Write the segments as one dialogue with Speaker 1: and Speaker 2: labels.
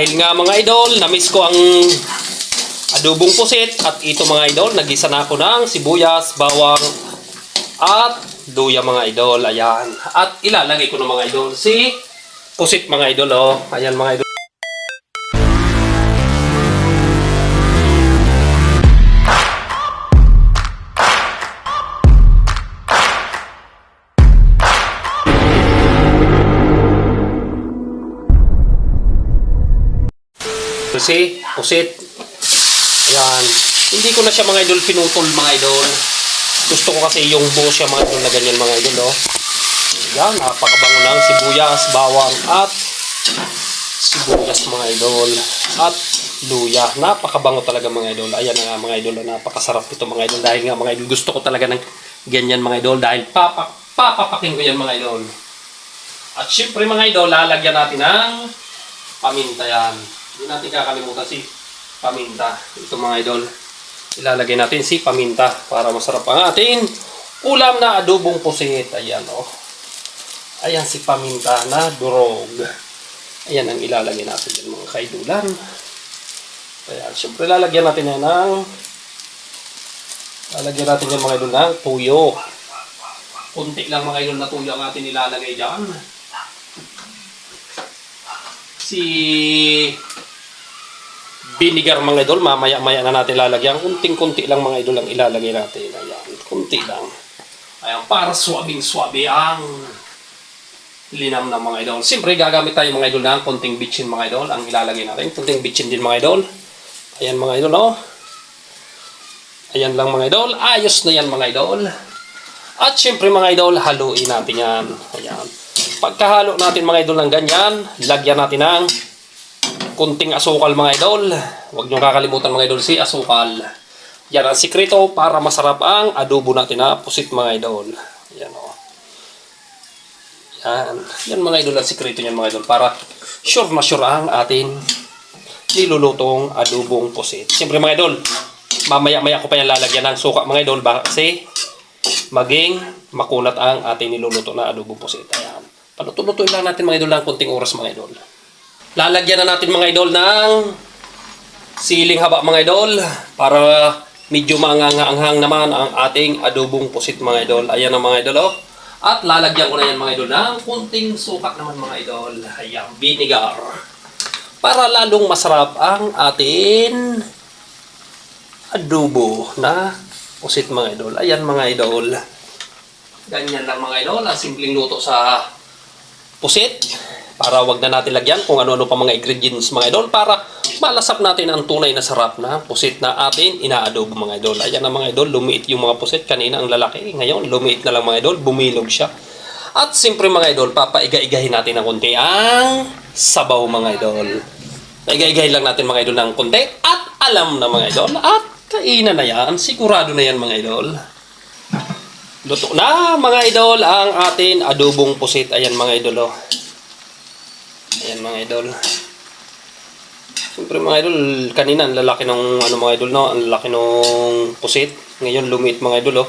Speaker 1: Dahil nga mga idol, na-miss ko ang adobong pusit at ito mga idol, nagisa na ako ng sibuyas, bawang at luya mga idol. Ayan. At ilalagay ko ng mga idol si pusit mga idol oh. Ayan mga idol. Kasi, pusit. Ayan. Hindi ko na siya mga idol pinutol mga idol. Gusto ko kasi yung buo siya mga idol na ganyan mga idol. Oh. Ayan, napakabango ng sibuyas, bawang at sibuyas mga idol. At luya. Napakabango talaga mga idol. Ayan na nga mga idol. oh. Napakasarap ito mga idol. Dahil nga mga idol gusto ko talaga ng ganyan mga idol. Dahil papak papapaking ko yan mga idol. At syempre mga idol, lalagyan natin ng paminta yan. Hindi natin kakalimutan si paminta. Ito mga idol. Ilalagay natin si paminta para masarap ang ating ulam na adobong pusit. Ayan o. Oh. Ayan si paminta na durog. Ayan ang ilalagay natin dyan mga kaidulan. Ayan. Siyempre lalagyan natin yan ng lalagyan natin yan mga idol ng tuyo. Kunti lang mga idol na tuyo ang atin ilalagay dyan. Si vinegar mga idol, mamaya-maya na natin lalagyan. Kunting-kunti lang mga idol ang ilalagay natin. Ayan, kunti lang. Ayan, para swabing-swabe ang linam ng mga idol. Siyempre, gagamit tayo mga idol ng kunting bitchin mga idol. Ang ilalagay natin, kunting bitchin din mga idol. Ayan mga idol, oh. Ayan lang mga idol. Ayos na yan mga idol. At syempre mga idol, haluin natin yan. Ayan. Pagkahalo natin mga idol ng ganyan, lagyan natin ng kunting asukal mga idol. Huwag nyo kakalimutan mga idol si asukal. Yan ang sikreto para masarap ang adobo natin na pusit mga idol. Yan o. Yan. Yan mga idol ang sikreto niyan mga idol para sure na sure ang atin nilulutong adobong pusit. Siyempre mga idol, mamaya-maya ko pa yan lalagyan ng suka mga idol kasi maging makunat ang ating niluluto na adobong pusit. Ayan. Paluto-lutuin lang natin mga idol ng konting oras mga idol. Lalagyan na natin mga idol ng siling haba mga idol para medyo maanganghang naman ang ating adobong pusit mga idol. Ayan ang mga idol oh. At lalagyan ko na yan mga idol ng kunting sukat naman mga idol. Ayan, vinegar. Para lalong masarap ang atin adobo na pusit mga idol. Ayan mga idol. Ganyan lang mga idol. Ang simpleng luto sa pusit para wag na natin lagyan kung ano-ano pa mga ingredients mga idol para malasap natin ang tunay na sarap na pusit na atin inaadobo mga idol. Ayan na mga idol, lumiit yung mga pusit. Kanina ang lalaki, ngayon lumiit na lang mga idol, bumilog siya. At siyempre mga idol, papaiga-igahin natin ng konti ang sabaw mga idol. Paiga-igahin lang natin mga idol ng konti at alam na mga idol at kainan na yan. Sigurado na yan mga idol. Luto na mga idol ang atin adobong pusit. Ayan mga idol oh. Ayan mga idol. Siyempre mga idol, kanina ang lalaki ng ano mga idol no, ang lalaki ng pusit. Ngayon lumiit mga idol oh.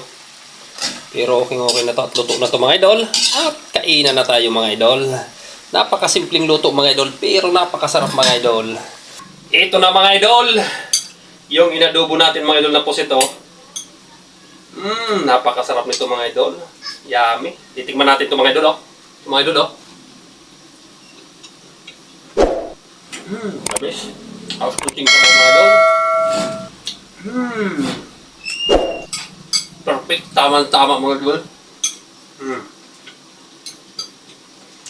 Speaker 1: Pero okay okay na to at luto na to mga idol. At kainan na tayo mga idol. Napakasimpleng luto mga idol pero napakasarap mga idol. Ito na mga idol. Yung inadobo natin mga idol na pusit oh. Mmm, napakasarap nito mga idol. Yummy. Titikman natin ito mga idol oh. Mga idol oh. Mmm, labis. House cooking pa mga idol. Mmm. Perfect. Tama-tama mga idol. Mmm.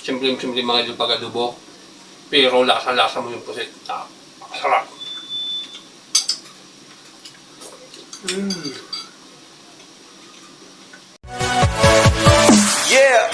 Speaker 1: Simple-simple mga idol pag adobo. Pero lasa-lasa mo yung pusit. Napakasarap. Mmm.
Speaker 2: Yeah.